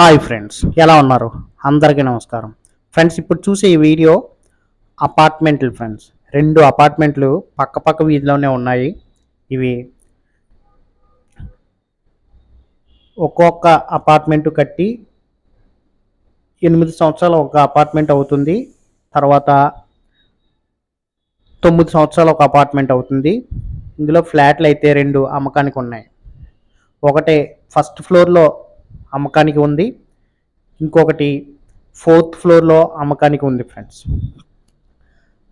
Hi friends ఎలా ఉన్నారు? అందరికీ నమస్కారం. ఫ్రెండ్స్ ఇప్పుడు చూసే ఈ వీడియో అపార్ట్మెంట్లు ఫ్రెండ్స్. రెండు అపార్ట్మెంట్లు పక్క పక్క వీధిలోనే ఉన్నాయి. ఇవి ఒక్కొక్క అపార్ట్మెంట్ కట్టి ఎనిమిది సంవత్సరాలు ఒక అపార్ట్మెంట్ అవుతుంది. తర్వాత తొమ్మిది సంవత్సరాలు ఒక అపార్ట్మెంట్ అవుతుంది. ఇందులో ఫ్లాట్లు అయితే రెండు అమ్మకానికి ఉన్నాయి. ఒకటి ఫస్ట్ ఫ్లోర్లో అమ్మకానికి ఉంది. ఇంకొకటి ఫోర్త్ ఫ్లోర్లో అమ్మకానికి ఉంది ఫ్రెండ్స్.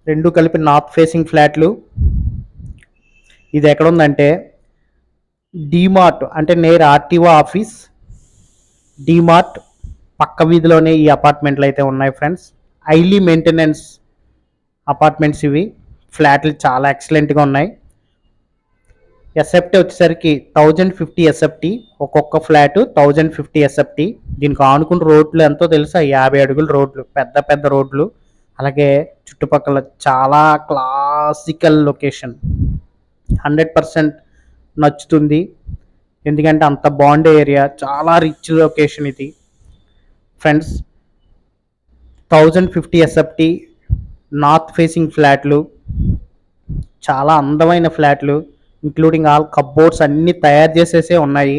రెండు కలిపి నార్త్ ఫేసింగ్ ఫ్లాట్లు. ఇది ఎక్కడ ఉందంటే డీమార్ట్ అంటే నేర్ ఆర్టీఓ ఆఫీస్. డీమార్ట్ పక్క వీధిలోనే ఈ అపార్ట్మెంట్లు అయితే ఉన్నాయి ఫ్రెండ్స్. హైలీ మెయింటెనెన్స్ అపార్ట్మెంట్స్ ఇవి. ఫ్లాట్లు చాలా ఎక్సలెంట్గా ఉన్నాయి. ఎస్ఎఫ్టీ వచ్చేసరికి థౌజండ్ ఫిఫ్టీ ఎస్ఎఫ్టీ ఒక్కొక్క ఫ్లాట్ థౌజండ్ ఫిఫ్టీ ఎస్ఎఫ్టీ దీనికి ఆనుకున్న రోడ్లు ఎంతో తెలుసా? యాభై అడుగుల రోడ్లు పెద్ద పెద్ద రోడ్లు. అలాగే చుట్టుపక్కల చాలా క్లాసికల్ లొకేషన్ హండ్రెడ్ పర్సెంట్ నచ్చుతుంది. ఎందుకంటే అంత బాగుండే ఏరియా చాలా రిచ్ లొకేషన్ ఇది. Friends thousand fifty SFT north facing ఫ్లాట్లు చాలా అందమైన ఫ్లాట్లు ఇంక్లూడింగ్ ఆల్ కబ్బోర్డ్స్ అన్నీ తయారు చేసేసే ఉన్నాయి.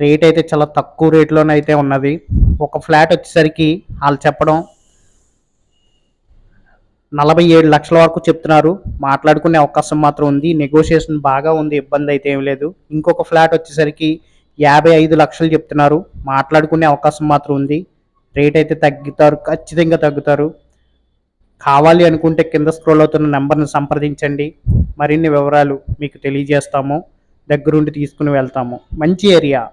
రేట్ అయితే చాలా తక్కువ రేట్లోనే అయితే ఉన్నది. ఒక ఫ్లాట్ వచ్చేసరికి వాళ్ళు చెప్పడం నలభై ఏడు లక్షల వరకు చెప్తున్నారు. మాట్లాడుకునే అవకాశం మాత్రం ఉంది. నెగోషియేషన్ బాగా ఉంది. ఇబ్బంది అయితే ఏం లేదు. ఇంకొక ఫ్లాట్ వచ్చేసరికి యాభై ఐదు లక్షలు చెప్తున్నారు. మాట్లాడుకునే అవకాశం మాత్రం ఉంది. రేట్ అయితే తగ్గుతారు. ఖచ్చితంగా తగ్గుతారు. కావాలి అనుకుంటే కింద స్క్రోల్ అవుతున్న నెంబర్ని సంప్రదించండి. మరిన్ని వివరాలు మీకు తెలియజేస్తాము. దగ్గరుండి తీసుకుని వెళ్తాము. మంచి ఏరియా.